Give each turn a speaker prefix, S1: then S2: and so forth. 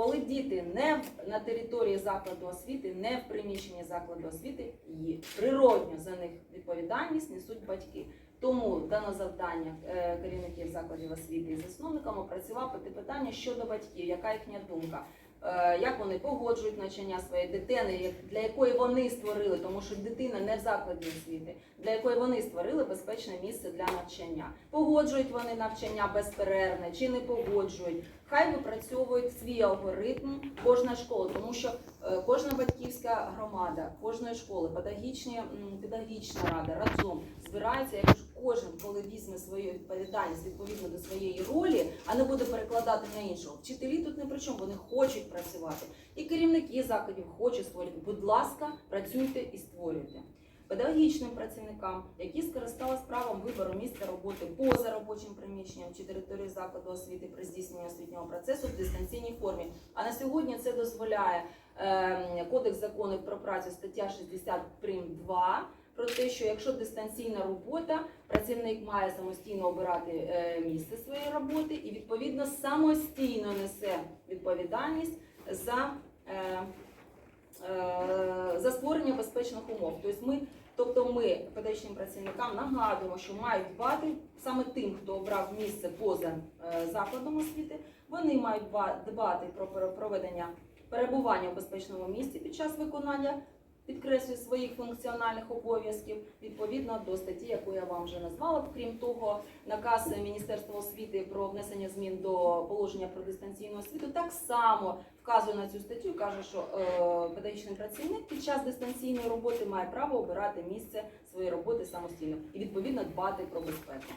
S1: Коли діти не в- на території закладу освіти, не в приміщенні закладу освіти, і природньо за них відповідальність несуть батьки. Тому дано завдання е, керівників закладів освіти і засновникам опрацювати питання щодо батьків, яка їхня думка. Е, Як вони погоджують навчання своєї дитини, для якої вони створили, тому що дитина не в закладі освіти, для якої вони створили безпечне місце для навчання. Погоджують вони навчання безперервне чи не погоджують. Хай випрацьовують свій алгоритм кожна школа, тому що кожна батьківська громада, кожної школи, педагогічні, педагогічна рада разом збирається. Я кожен, коли візьме свою відповідальність відповідно до своєї ролі, а не буде перекладати на іншого. Вчителі тут не при чому, вони хочуть працювати. І керівники закладів хочуть створювати. Будь ласка, працюйте і створюйте. Педагогічним працівникам, які скористались правом вибору місця роботи поза робочим приміщенням чи території закладу освіти при здійсненні освітнього процесу в дистанційній формі. А на сьогодні це дозволяє е, Кодекс законів про працю стаття 60 прим 2 про те, що якщо дистанційна робота, працівник має самостійно обирати е, місце своєї роботи і відповідно самостійно несе відповідальність за. е, е, за створення безпечних умов. Тобто ми, тобто ми педагогічним працівникам нагадуємо, що мають дбати саме тим, хто обрав місце поза закладом освіти. Вони мають дба- дбати про проведення перебування в безпечному місці під час виконання. Підкреслюю своїх функціональних обов'язків відповідно до статті, яку я вам вже назвала. Крім того, наказ Міністерства освіти про внесення змін до положення про дистанційну освіту так само вказує на цю статтю, каже, що е, педагогічний працівник під час дистанційної роботи має право обирати місце своєї роботи самостійно і відповідно дбати про безпеку.